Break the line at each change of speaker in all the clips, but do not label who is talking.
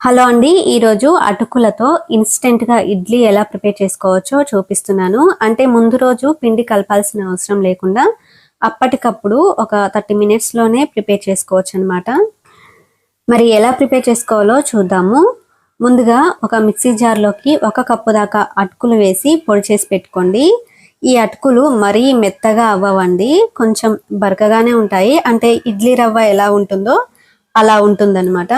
Hello అండి ఈరోజు అటుకులతో ఇన్స్టెంట్గా ఇడ్లీ ఎలా ప్రిపేర్ చేసుకోవచ్చో చూపిస్తున్నాను. అంటే ముందు రోజు పిండి కలపాల్సిన అవసరం లేకుండా అప్పటికప్పుడు ఒక థర్టీ మినిట్స్లోనే ప్రిపేర్ చేసుకోవచ్చు అనమాట మరి ఎలా ప్రిపేర్ చేసుకోవాలో చూద్దాము. ముందుగా ఒక మిక్సీ జార్లోకి ఒక కప్పు దాకా అటుకులు వేసి పొడి చేసి పెట్టుకోండి. ఈ అటుకులు మరీ మెత్తగా అవ్వవండి. కొంచెం బరకగానే ఉంటాయి. అంటే ఇడ్లీ రవ్వ ఎలా ఉంటుందో అలా ఉంటుందన్నమాట.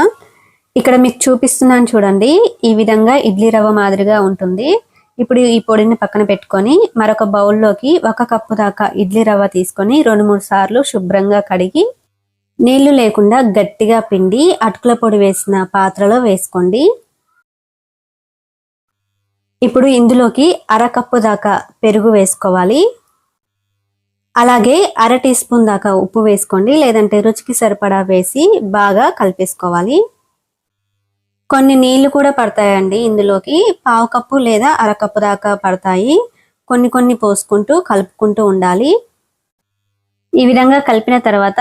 ఇక్కడ మీకు చూపిస్తున్నాను చూడండి. ఈ విధంగా ఇడ్లీ రవ్వ మాదిరిగా ఉంటుంది. ఇప్పుడు ఈ పొడిని పక్కన పెట్టుకొని మరొక బౌల్లోకి ఒక కప్పు దాకా ఇడ్లీ రవ్వ తీసుకొని రెండు మూడు సార్లు శుభ్రంగా కడిగి నీళ్ళు లేకుండా గట్టిగా పిండి అటుకుల పొడి వేసిన పాత్రలో వేసుకోండి. ఇప్పుడు ఇందులోకి అర కప్పు దాకా పెరుగు వేసుకోవాలి. అలాగే అర టీ స్పూన్ దాకా ఉప్పు వేసుకోండి. లేదంటే రుచికి సరిపడా వేసి బాగా కలిపేసుకోవాలి. కొన్ని నీళ్ళు కూడా పడతాయండి ఇందులోకి. పావు కప్పు లేదా అరకప్పు దాకా పడతాయి. కొన్ని కొన్ని పోసుకుంటూ కలుపుకుంటూ ఉండాలి. ఈ విధంగా కలిపిన తర్వాత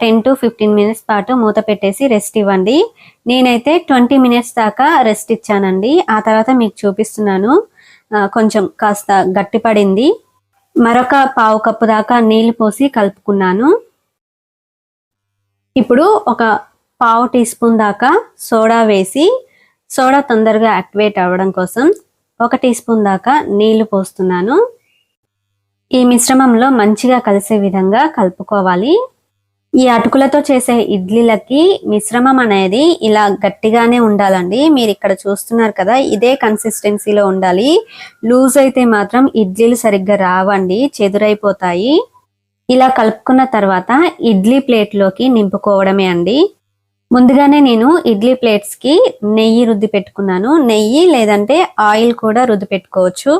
టెన్ టు ఫిఫ్టీన్ మినిట్స్ పాటు మూత పెట్టేసి రెస్ట్ ఇవ్వండి. నేనైతే ట్వంటీ మినిట్స్ దాకా రెస్ట్ ఇచ్చానండి. ఆ తర్వాత మీకు చూపిస్తున్నాను. కొంచెం కాస్త గట్టిపడింది మరొక పావు కప్పు దాకా నీళ్ళు పోసి కలుపుకున్నాను. ఇప్పుడు ఒక పావు టీ స్పూన్ దాకా సోడా వేసి సోడా తొందరగా యాక్టివేట్ అవ్వడం కోసం ఒక టీ స్పూన్ దాకా నీళ్ళు పోస్తున్నాను. ఈ మిశ్రమంలో మంచిగా కలిసే విధంగా కలుపుకోవాలి. ఈ అటుకులతో చేసే ఇడ్లీలకి మిశ్రమం అనేది ఇలా గట్టిగానే ఉండాలండి. మీరు ఇక్కడ చూస్తున్నారు కదా ఇదే కన్సిస్టెన్సీలో ఉండాలి. లూజ్ అయితే మాత్రం ఇడ్లీలు సరిగ్గా రావండి చెదురైపోతాయి. ఇలా కలుపుకున్న తర్వాత ఇడ్లీ ప్లేట్లోకి నింపుకోవడమే అండి. ముందుగానే నేను ఇడ్లీ ప్లేట్స్కి నెయ్యి రుద్ది పెట్టుకున్నాను. నెయ్యి లేదంటే ఆయిల్ కూడా రుద్ది పెట్టుకోవచ్చు.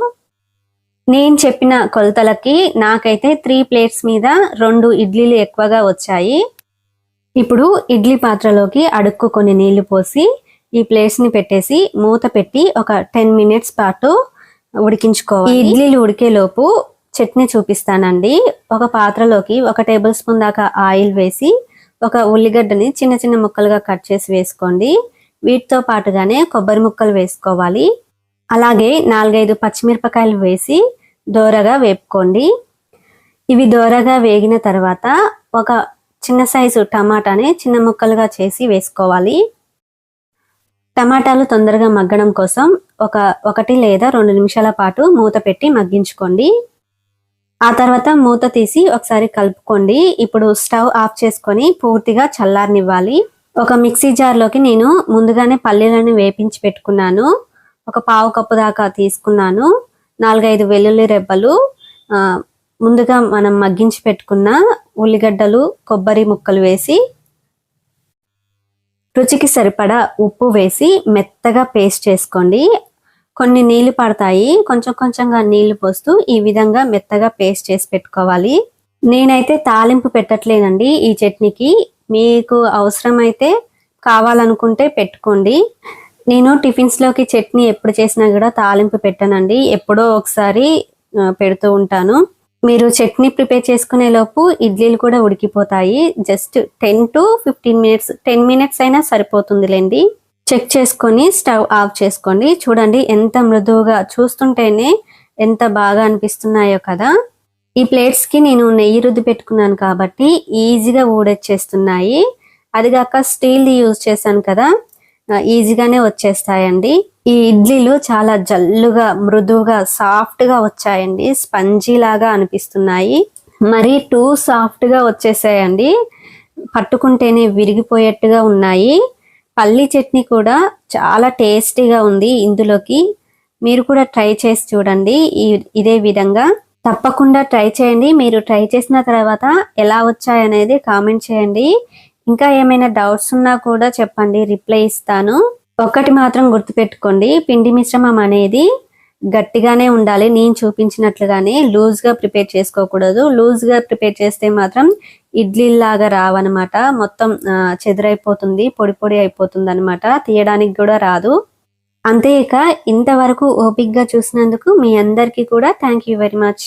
నేను చెప్పిన కొలతలకి నాకైతే త్రీ ప్లేట్స్ మీద రెండు ఇడ్లీలు ఎక్కువగా వచ్చాయి. ఇప్పుడు ఇడ్లీ పాత్రలోకి అడుక్కు కొన్ని నీళ్ళు పోసి ఈ ప్లేట్స్ని పెట్టేసి మూత పెట్టి ఒక టెన్ మినిట్స్ పాటు ఉడికించుకోవాలి. ఇడ్లీలు ఉడికేలోపు చట్నీ చూపిస్తానండి. ఒక పాత్రలోకి ఒక టేబుల్ స్పూన్ దాకా ఆయిల్ వేసి ఒక ఉల్లిగడ్డని చిన్న చిన్న ముక్కలుగా కట్ చేసి వేసుకోండి. వీటితో పాటుగానే కొబ్బరి ముక్కలు వేసుకోవాలి. అలాగే నాలుగైదు పచ్చిమిరపకాయలు వేసి దోరగా వేపుకోండి. ఇవి దోరగా వేగిన తర్వాత ఒక చిన్న సైజు టమాటాని చిన్న ముక్కలుగా చేసి వేసుకోవాలి. టమాటాలు తొందరగా మగ్గడం కోసం ఒక ఒకటి లేదా రెండు నిమిషాల పాటు మూత పెట్టి మగ్గించుకోండి. ఆ తర్వాత మూత తీసి ఒకసారి కలుపుకోండి. ఇప్పుడు స్టవ్ ఆఫ్ చేసుకొని పూర్తిగా చల్లారనివ్వాలి. ఒక మిక్సీ జార్లోకి నేను ముందుగానే పల్లీలను వేపించి పెట్టుకున్నాను. ఒక పావు కప్పు దాకా తీసుకున్నాను. నాలుగైదు వెల్లుల్లి రెబ్బలు ముందుగా మనం మగ్గించి పెట్టుకున్న ఉల్లిగడ్డలు కొబ్బరి ముక్కలు వేసి రుచికి సరిపడా ఉప్పు వేసి మెత్తగా పేస్ట్ చేసుకోండి. కొన్ని నీళ్ళు పడతాయి. కొంచెం కొంచెంగా నీళ్ళు పోస్తూ ఈ విధంగా మెత్తగా పేస్ట్ చేసి పెట్టుకోవాలి. నేనైతే తాలింపు పెట్టట్లేదండి ఈ చట్నీకి. మీకు అవసరమైతే కావాలనుకుంటే పెట్టుకోండి. నేను టిఫిన్స్లోకి చట్నీ ఎప్పుడు చేసినా కూడా తాలింపు పెట్టనండి. ఎప్పుడో ఒకసారి పెడుతూ ఉంటాను. మీరు చట్నీ ప్రిపేర్ చేసుకునే లోపు ఇడ్లీలు కూడా ఉడికిపోతాయి. Just ten to fifteen minutes ten minutes అయినా సరిపోతుందిలేండి. చెక్ చేసుకొని స్టవ్ ఆఫ్ చేసుకోండి. చూడండి ఎంత మృదువుగా చూస్తుంటేనే ఎంత బాగా అనిపిస్తున్నాయో కదా. ఈ ప్లేట్స్కి నేను నెయ్యి రుద్ది పెట్టుకున్నాను కాబట్టి ఈజీగా ఊడొచ్చేస్తున్నాయి. అదిగాక స్టీల్ది యూజ్ చేశాను కదా. ఈజీగానే వచ్చేస్తాయండి. ఈ ఇడ్లీలు చాలా జల్లుగా మృదువుగా సాఫ్ట్గా వచ్చాయండి. స్పంజీ లాగా అనిపిస్తున్నాయి. మరి టూ సాఫ్ట్గా వచ్చేసాయండి. పట్టుకుంటేనే విరిగిపోయేట్టుగా ఉన్నాయి. పల్లి చట్నీ కూడా చాలా టేస్టీగా ఉంది ఇందులోకి. మీరు కూడా ట్రై చేసి చూడండి. ఇదే విధంగా. తప్పకుండా ట్రై చేయండి. మీరు ట్రై చేసిన తర్వాత ఎలా వచ్చాయనేది కామెంట్ చేయండి. ఇంకా ఏమైనా డౌట్స్ ఉన్నా కూడా చెప్పండి. రిప్లై ఇస్తాను. ఒకటి మాత్రం గుర్తుపెట్టుకోండి. పిండి మిశ్రమం అనేది గట్టిగానే ఉండాలి. నేను చూపించినట్లుగానే లూజ్గా ప్రిపేర్ చేసుకోకూడదు. లూజ్గా ప్రిపేర్ చేస్తే మాత్రం ఇడ్లీలాగా రావన్నమాట. మొత్తం చెదురైపోతుంది పొడి పొడి అయిపోతుంది అనమాట తీయడానికి కూడా రాదు. అంతే ఇక ఇంతవరకు ఓపిక్గా చూసినందుకు మీ అందరికీ కూడా థ్యాంక్ యూ వెరీ మచ్